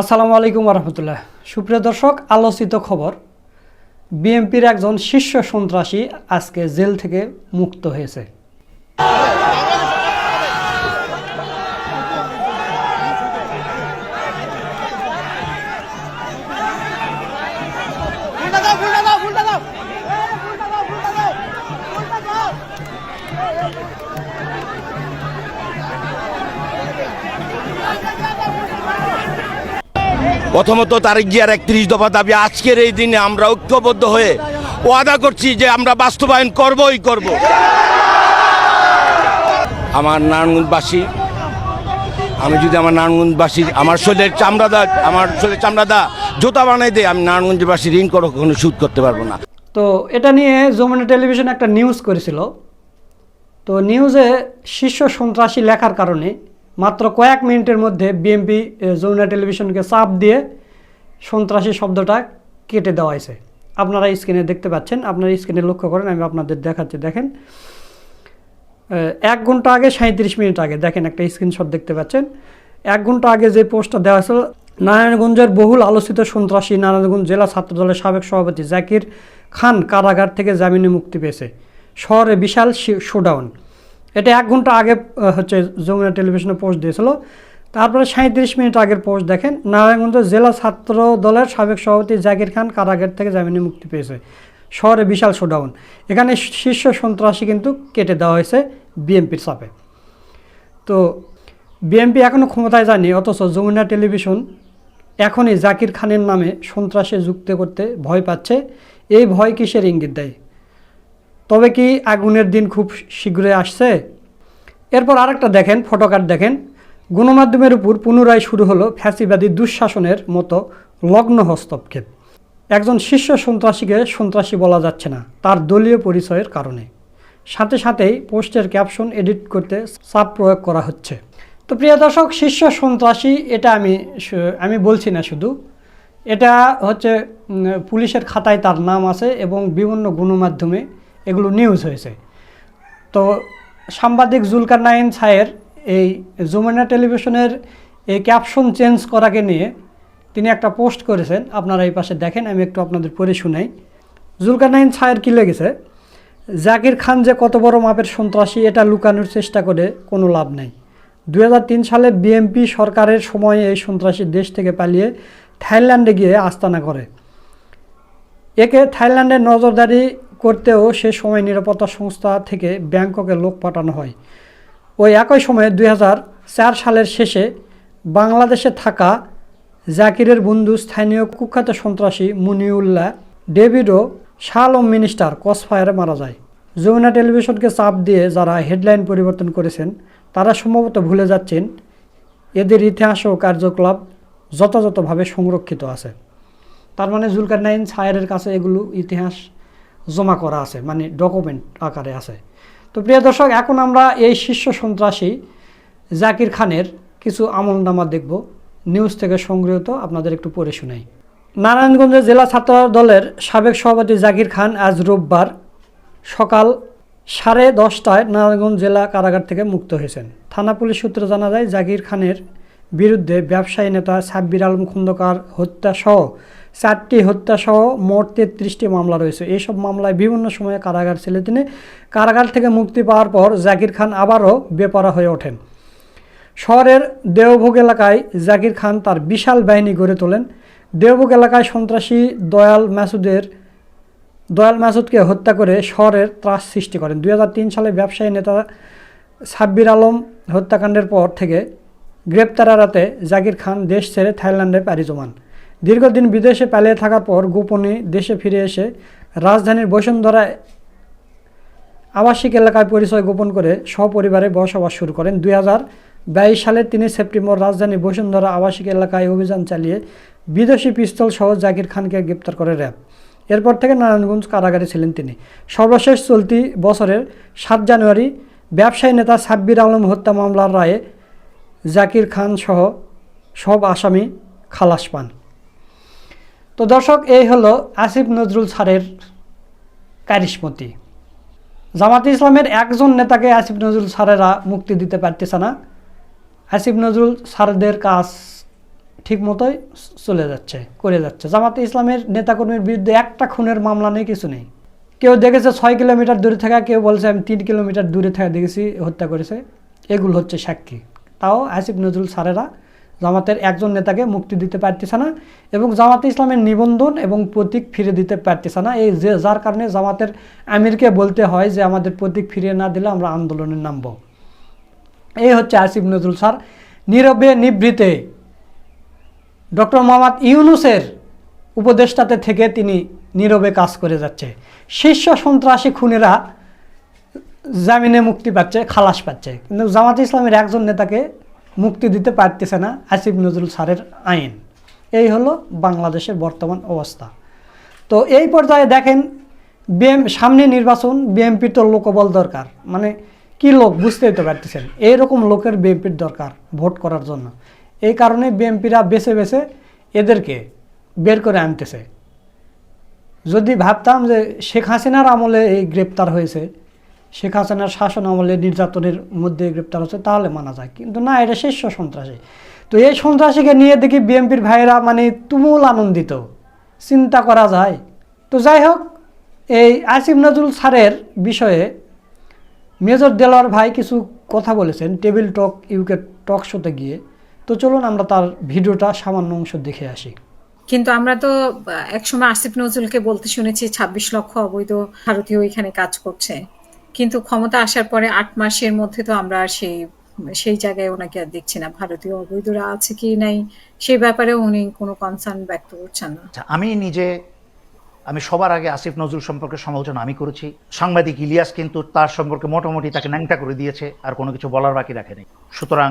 আসসালামু আলাইকুম রহমতুল্লাহ সুপ্রিয় দর্শক, আলোচিত খবর। বিএনপির একজন শীর্ষ সন্ত্রাসী আজকে জেল থেকে মুক্ত হয়েছে। প্রথমত তারিখ জিয়ার একত্রিশ দফা দাবি, আজকের এই দিনে আমরা ঐক্যবদ্ধ হয়ে ওয়াদা করছি যে আমরা বাস্তবায়ন করবই করব। আমার নারায়ণগঞ্জবাসী, আমি যদি আমার নারায়ণগঞ্জবাসী আমার শরীরের চামড়াদা আমার শরীরের চামড়াদা জুতা বানাই দেয় আমি নারায়ণগঞ্জবাসী ঋণ করো কখনো সুদ করতে পারব না। তো এটা নিয়ে যমুনা টেলিভিশন একটা নিউজ করেছিল। তো নিউজে শীর্ষ সন্ত্রাসী লেখার কারণে মাত্র কয়েক মিনিটের মধ্যে বিএনপি যমুনা টেলিভিশনকে চাপ দিয়ে সন্ত্রাসী শব্দটা কেটে দেওয়া হয়েছে। আপনারা স্ক্রিনে দেখতে পাচ্ছেন, আপনারা স্ক্রিনে লক্ষ্য করেন, আমি আপনাদের দেখাচ্ছি, দেখেন। এক ঘণ্টা আগে সাঁত্রিশ মিনিট আগে, দেখেন একটা স্ক্রিনশট দেখতে পাচ্ছেন। এক ঘণ্টা আগে যে পোস্টটা দেওয়া হয়েছিল, নারায়ণগঞ্জের বহুল আলোচিত সন্ত্রাসী নারায়ণগঞ্জ জেলা ছাত্রদলের সাবেক সভাপতি জাকির খান কারাগার থেকে জামিনে মুক্তি পেয়েছে। শহরে বিশাল শোডাউন এটা এক ঘণ্টা আগে হচ্ছে যমুনা টেলিভিশনে পোস্ট দিয়েছিল। তারপরে সাঁত্রিশ মিনিট আগের পোস্ট দেখেন, নারায়ণগঞ্জ জেলা ছাত্র দলের সাবেক সভাপতি জাকির খান কারাগার থেকে জামিনে মুক্তি পেয়েছে। শহরে বিশাল শোডাউন এখানে শীর্ষ সন্ত্রাসী কিন্তু কেটে দেওয়া হয়েছে বিএনপির চাপে। তো বিএনপি এখনও ক্ষমতায় যায়নি, অথচ যমুনা টেলিভিশন এখনই জাকির খানের নামে সন্ত্রাসে যুক্ত করতে ভয় পাচ্ছে। এই ভয় কিসের ইঙ্গিত দেয়? তবে কি আগুনের দিন খুব শীঘ্রই আসছে? এরপর আরেকটা দেখেন ফটোকার্ড দেখেন। গণমাধ্যমের উপর পুনরায় শুরু হলো ফ্যাসিবাদী দুঃশাসনের মতো লগ্ন হস্তক্ষেপ। একজন শীর্ষ সন্ত্রাসীকে সন্ত্রাসী বলা যাচ্ছে না, তার দলীয় পরিচয়ের কারণে। সাথে সাথেই পোস্টের ক্যাপশন এডিট করতে চাপ প্রয়োগ করা হচ্ছে। তো প্রিয় দর্শক, শীর্ষ সন্ত্রাসী, এটা আমি আমি বলছি না শুধু। এটা হচ্ছে পুলিশের খাতায় তার নাম আছে এবং বিভিন্ন গণমাধ্যমে এগুলো নিউজ হয়েছে। তো সাংবাদিক জুলকার নাইন ছায়ের এই যমুনা টেলিভিশনের এই ক্যাপশন চেঞ্জ করাকে নিয়ে তিনি একটা পোস্ট করেছেন। আপনারা এই পাশে দেখেন, আমি একটু আপনাদের পড়ে শুনাই। জুলকার নাইন ছায়ের কী লেগেছে? জাকির খান যে কত বড় মাপের সন্ত্রাসী, এটা লুকানোর চেষ্টা করে কোনো লাভ নেই। দু হাজার তিন সালে বিএমপি সরকারের সময়ে এই সন্ত্রাসী দেশ থেকে পালিয়ে থাইল্যান্ডে গিয়ে আস্তানা করে। একে থাইল্যান্ডে নজরদারি করতেও সে সময় নিরাপত্তা সংস্থা থেকে ব্যাংককে লোক পাঠানো হয়। ওই একই সময়ে দুই সালের শেষে বাংলাদেশে থাকা জাকিরের বন্ধু স্থানীয় কুখ্যাত সন্ত্রাসী মুনিউল্লাহ ডেভিডও শালম মিনিস্টার কসফায়ারে মারা যায়। যমুনা টেলিভিশনকে চাপ দিয়ে যারা হেডলাইন পরিবর্তন করেছেন, তারা সম্ভবত ভুলে যাচ্ছেন, এদের ইতিহাস ও কার্যকলাপ যথাযথভাবে সংরক্ষিত আছে। তার মানে জুলকার নাইন ছায়ের কাছে এগুলো ইতিহাস জমা করা আছে মানে ডকুমেন্ট আকারে আছে। তো প্রিয় দর্শক, এখন আমরা এই শীর্ষ সন্ত্রাসী জাকির খানের কিছু আমলনামা দেখব। নিউজ থেকে সংগৃহীত, আপনাদের একটু পড়ে শোনাই। নারায়ণগঞ্জের জেলা ছাত্র দলের সাবেক সভাপতি জাকির খান আজ রোববার সকাল সাড়ে দশটায় নারায়ণগঞ্জ জেলা কারাগার থেকে মুক্ত হয়েছেন। থানা পুলিশ সূত্রে জানা যায়, জাকির খানের বিরুদ্ধে ব্যবসায়ী নেতা সাব্বির আলম খন্দকার হত্যাসহ চারটি হত্যাসহ মোট তেত্রিশটি মামলা রয়েছে। এইসব মামলায় বিভিন্ন সময়ে কারাগার ছিল তিনি কারাগার থেকে মুক্তি পাওয়ার পর জাকির খান আবারও বেপরা হয়ে ওঠেন। শহরের দেওভোগ এলাকায় জাকির খান তার বিশাল বাহিনী গড়ে তোলেন। দেওভোগ এলাকায় সন্ত্রাসী দয়াল মাসুদের দয়াল মাসুদকে হত্যা করে শহরের ত্রাস সৃষ্টি করেন। দুই হাজার তিন সালে ব্যবসায়ী নেতা সাব্বির আলম হত্যাকাণ্ডের পর থেকে গ্রেপ্তার এড়াতে জাকির খান দেশ ছেড়ে থাইল্যান্ডে পাড়ি জমান। দীর্ঘদিন বিদেশে পালিয়ে থাকার পর গোপনে দেশে ফিরে এসে রাজধানীর বসুন্ধরা আবাসিক এলাকায় পরিচয় গোপন করে সপরিবারে বসবাস শুরু করেন। দুই বাইশ সালের তিন সেপ্টেম্বর রাজধানী বসুন্ধরা আবাসিক এলাকায় অভিযান চালিয়ে বিদেশি পিস্তল সহ জাকির খানকে গ্রেপ্তার করে র্যাব। এরপর থেকে নারায়ণগঞ্জ কারাগারে ছিলেন তিনি। সর্বশেষ চলতি বছরের সাত জানুয়ারি ব্যবসায়ী নেতা সাব্বির আলম হত্যা মামলার রায়ে জাকির খান সহ সব আসামি খালাস পান। তো দর্শক, এই হলো আসিফ নজরুল স্যারের কারিশমতি। জামাতে ইসলামের একজন নেতাকে আসিফ নজরুল স্যারেরা মুক্তি দিতে পারতেছে না। আসিফ নজরুল স্যারদের কাজ ঠিক মতোই চলে যাচ্ছে, করে যাচ্ছে। জামাতে ইসলামের নেতাকর্মীর বিরুদ্ধে একটা খুনের মামলা নেই, কিছু নেই। কেউ দেখেছে ছয় কিলোমিটার দূরে থাকা, কেউ বলছে, আমি তিন কিলোমিটার দূরে থাকা দেখেছি, হত্যা করেছে। এগুলো হচ্ছে সাক্ষী। তাও আসিফ নজরুল স্যারেরা জামাতের একজন নেতাকে মুক্তি দিতে পারতেছে না এবং জামাতে ইসলামের নিবন্ধন এবং প্রতীক ফিরে দিতে পারতেছে না। এই যে যার কারণে জামাতের আমিরকে বলতে হয় যে, আমাদের প্রতীক ফিরিয়ে না দিলে আমরা আন্দোলনে নামব। এই হচ্ছে আসিফ নজরুল স্যার। নীরবে নিভৃতে ডক্টর মোহাম্মদ ইউনুসের উপদেষ্টাতে থেকে তিনি নীরবে কাজ করে যাচ্ছে। শীর্ষ সন্ত্রাসী খুনেরা জামিনে মুক্তি পাচ্ছে, খালাস পাচ্ছে। কিন্তু জামাত ইসলামের একজন নেতাকে মুক্তি দিতে পারতেছে না আসিফ নজরুল স্যারের আইন। এই হলো বাংলাদেশের বর্তমান অবস্থা। তো এই পর্যায়ে দেখেন, বিএম, সামনে নির্বাচন, বিএমপির তো লোকবল দরকার। মানে কি লোক বুঝতেই তো পারতেছেন, এইরকম লোকের বিএমপির দরকার ভোট করার জন্য। এই কারণে বিএমপিরা বেছে বেছে এদেরকে বের করে আনতেছে। যদি ভাবতাম যে শেখ হাসিনার আমলে এই গ্রেপ্তার হয়েছে শেখ হাসিনার শাসন আমলে নির্যাতনের মধ্যে গ্রেপ্তার হচ্ছে, তাহলে মানা যায়। কিন্তু না, এটা শীর্ষ সন্ত্রাসী। তো এই সন্ত্রাসীকে নিয়ে দেখি বিএনপির ভাইয়েরা মানে তুমুল আনন্দিত। চিন্তা করা যায়। তো যাই হোক, এই আসিফ নজরুল স্যারের বিষয়ে মেজর দেলোয়ার ভাই কিছু কথা বলেছেন টেবিল টক ইউকে টক শোতে গিয়ে। তো চলুন আমরা তার ভিডিওটা সামান্য অংশ দেখে আসি। কিন্তু আমরা তো একসময় আসিফ নজরুলকে বলতে শুনেছি, ছাব্বিশ লক্ষ অবৈধ ভারতীয় এখানে কাজ করছে। কিন্তু ক্ষমতা আসার পরে আট মাসের মধ্যে তো আমরা সেই সেই জায়গায় ওনাকে আর দেখছি না। ভারতীয় অবৈধরা আছে কি নাই সেই ব্যাপারে উনি কোনো কনসার্ন ব্যক্ত করছেন না। আচ্ছা আমি নিজে, আমি সবার আগে আসিফ নজরুল সম্পর্কে সমালোচনা আমি করেছি। সাংবাদিক ইলিয়াস কিন্তু তার সম্পর্কে মোটামুটি তাকে ন্যাংটা করে দিয়েছে, আর কোনো কিছু বলার বাকি রাখেনি। সুতরাং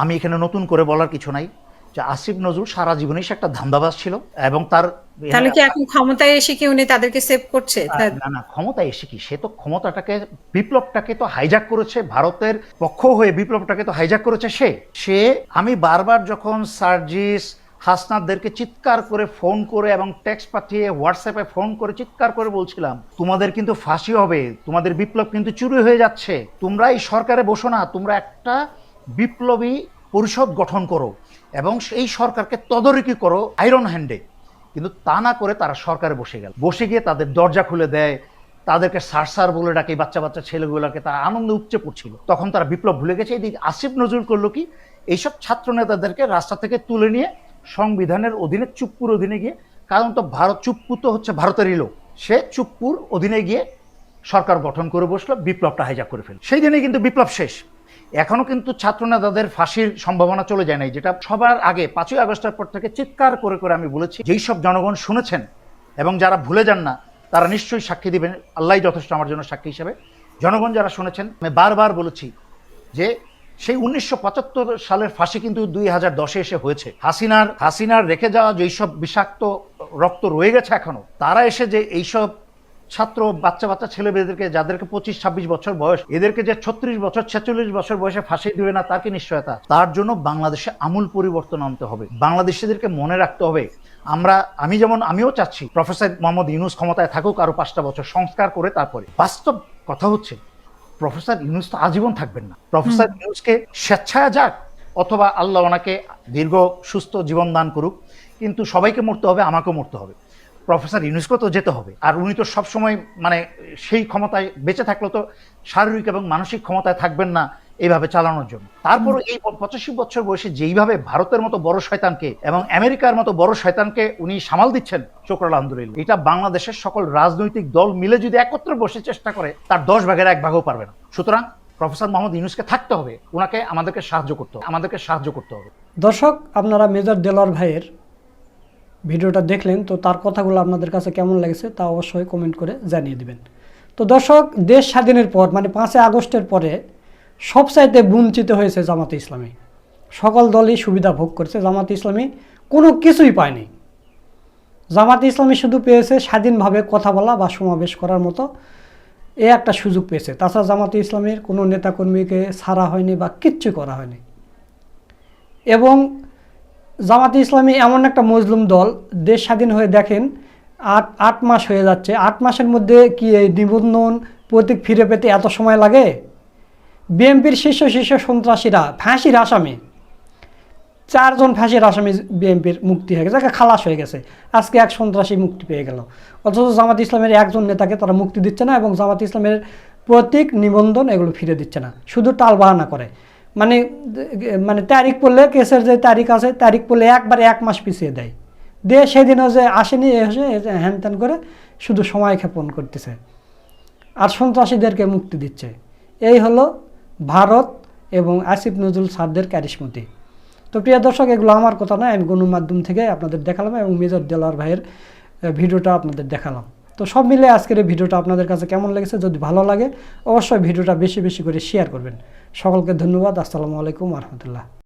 আমি এখানে নতুন করে বলার কিছু নাই। যে আসিফ নজরুল সারা জীবনেই সে একটা ধান্দাবাজ ছিল এবং তার তাহলে কি এখন ক্ষমতায় এসে কি উনি তাদেরকে সেভ করছে? না না ক্ষমতা এসে কি? সে তো ক্ষমতাটাকে বিপ্লবটাকে তো হাইজ্যাক করেছে ভারতের পক্ষ হয়ে বিপ্লবটাকে তো হাইজ্যাক করেছে সে। সে আমি বারবার যখন সার্জিস হাসনাদদেরকে চিৎকার করে ফোন করে এবং টেক্সট পাঠিয়ে হোয়াটসঅ্যাপে ফোন করে চিৎকার করে বলছিলাম তোমাদের কিন্তু ফাঁসি হবে তোমাদের বিপ্লব কিন্তু চুরি হয়ে যাচ্ছে তোমরা এই সরকারে বসো না তোমরা একটা বিপ্লবী পরিষদ গঠন করো। এবং সেই সরকারকে তদারকি করো আয়রন হ্যান্ডে। কিন্তু তা না করে তারা সরকারে বসে গেল। বসে গিয়ে তাদের দরজা খুলে দেয়, তাদেরকে সার সার বলে ডাকে, বাচ্চা বাচ্চা ছেলেগুলোকে, তারা আনন্দে উপচে পড়ছিল। তখন তারা বিপ্লব ভুলে গেছে। এদিকে আসিফ নজরুল করল কি? এইসব ছাত্র নেতাদেরকে রাস্তা থেকে তুলে নিয়ে সংবিধানের অধীনে চুপ্পুর অধীনে গিয়ে, কারণ তো ভারত চুপ্পু তো হচ্ছে ভারতেরই লোক। সে চুপ্পুর অধীনে গিয়ে সরকার গঠন করে বসল, বিপ্লবটা হাইজাক করে ফেল সেই দিনে কিন্তু বিপ্লব শেষ। এখনও কিন্তু ছাত্র নেতাদের ফাঁসির সম্ভাবনা চলে যায় নাই, যেটা সবার আগে পাঁচই আগস্টের পর থেকে চিৎকার করে করে আমি বলেছি, যেই সব জনগণ শুনেছেন এবং যারা ভুলে যান না, তারা নিশ্চয়ই সাক্ষী দিবেন, আল্লাহ যথেষ্ট আমার জন্য সাক্ষী হিসেবে। জনগণ যারা শুনেছেন, আমি বারবার বলেছি যে সেই উনিশশো পঁচাত্তর সালের ফাঁসি কিন্তু দুই হাজার দশে এসে হয়েছে। হাসিনার হাসিনার রেখে যাওয়া যেই সব বিষাক্ত রক্ত রয়ে গেছে এখনও, তারা এসে যে এইসব ছাত্র বাচ্চা বাচ্চা ছেলেমেয়েদেরকে যাদেরকে পঁচিশ ছাব্বিশ বছর বয়স এদেরকে যে ছত্রিশ বছর ছেচল্লিশ বছর বয়সে ফাঁসি দিবে না তার কি নিশ্চয়তা? তার জন্য বাংলাদেশে আমূল পরিবর্তন আনতে হবে। বাংলাদেশিদেরকে মনে রাখতে হবে আমরা আমি যেমন আমিও চাচ্ছি প্রফেসর মোহাম্মদ ইউনুস ক্ষমতায় থাকুক আরও পাঁচটা বছর সংস্কার করে তারপরে। বাস্তব কথা হচ্ছে প্রফেসর ইউনুস তো আজীবন থাকবেন না। প্রফেসর ইউনুসকে স্বেচ্ছায় যাক অথবা আল্লাহ ওনাকে দীর্ঘ সুস্থ জীবন দান করুক কিন্তু সবাইকে মরতে হবে আমাকেও মরতে হবে। প্রফেসর ইউনুসকেও তো যেতে হবে। আর উনি তো সবসময় মানে সেই ক্ষমতায় বেঁচে থাকলে তো শারীরিক এবং মানসিক ক্ষমতায় থাকবেন না এইভাবে চালানোর জন্য। তারপর এই পঁচাশি বছর বয়সে যেইভাবে ভারতের মতো বড় শয়তানকে এবং আমেরিকার মতো বড় শয়তানকে উনি সামাল দিচ্ছেন শোকর আন্দোলন, এটা বাংলাদেশের সকল রাজনৈতিক দল মিলে যদি একত্রে বসে চেষ্টা করে, তার দশ ভাগের এক ভাগও পারবে না। সুতরাং প্রফেসর মোহাম্মদ ইউনুসকে থাকতে হবে ওনাকে আমাদেরকে সাহায্য করতে হবে, আমাদেরকে সাহায্য করতে হবে। দর্শক, আপনারা মেজর দেলোয়ার ভাইয়ের ভিডিওটা দেখলেন, তো তার কথাগুলো আপনাদের কাছে কেমন লেগেছে তা অবশ্যই কমেন্ট করে জানিয়ে দিবেন। তো দর্শক, দেশ স্বাধীনের পর মানে পাঁচই আগস্টের পরে সবচাইতে বঞ্চিত হয়েছে জামাতে ইসলামী। সকল দলই সুবিধা ভোগ করেছে, জামাতে ইসলামী কোনো কিছুই পায়নি। জামাতে ইসলামী শুধু পেয়েছে স্বাধীনভাবে কথা বলা বা সমাবেশ করার মতো এ একটা সুযোগ পেয়েছে। তাছাড়া জামাতে ইসলামের কোনো নেতাকর্মীকে ছাড়া হয়নি বা কিচ্ছু করা হয়নি। এবং জামাতে ইসলামী এমন একটা মজলুম দল, দেশ স্বাধীন হয়ে দেখেন, আট আট মাস হয়ে যাচ্ছে। আট মাসের মধ্যে কি এই নিবন্ধন প্রতীক ফিরে পেতে এত সময় লাগে? বিএনপির শীর্ষ শীর্ষ সন্ত্রাসীরা ফাঁসির আসামি। চারজন ফাঁসির আসামি বিএনপির মুক্তি হয়ে গেছে খালাস হয়ে গেছে। আজকে এক সন্ত্রাসী মুক্তি পেয়ে গেল। অথচ জামাত ইসলামের একজন নেতাকে তারা মুক্তি দিচ্ছে না এবং জামাত ইসলামের প্রতীক নিবন্ধন এগুলো ফিরে দিচ্ছে না। শুধু টাল বাহানা করে। মানে মানে তারিখ পড়লে কেসের যে তারিখ আছে, তারিখ পড়লে একবারে এক মাস পিছিয়ে দেয়। দিয়ে সেদিনও যে আসেনি, এসে হ্যান ত্যান করে শুধু সময় ক্ষেপণ করতেছে। আর সন্ত্রাসীদেরকে মুক্তি দিচ্ছে। এই হলো ভারত এবং আসিফ নজরুল স্যারদের ক্যারিসমতি তো প্রিয় দর্শক, এগুলো আমার কথা নয়, আমি গণমাধ্যম থেকে আপনাদের দেখালাম এবং মেজর দেলার ভাইয়ের ভিডিওটা আপনাদের দেখালাম। তো সব মিলে আজকের এই ভিডিওটা আপনাদের কাছে কেমন লেগেছে? যদি ভালো লাগে, অবশ্যই ভিডিওটা বেশি বেশি করে শেয়ার করবেন। সকলকে ধন্যবাদ। আসসালামু আলাইকুম রহমতুল্লাহ।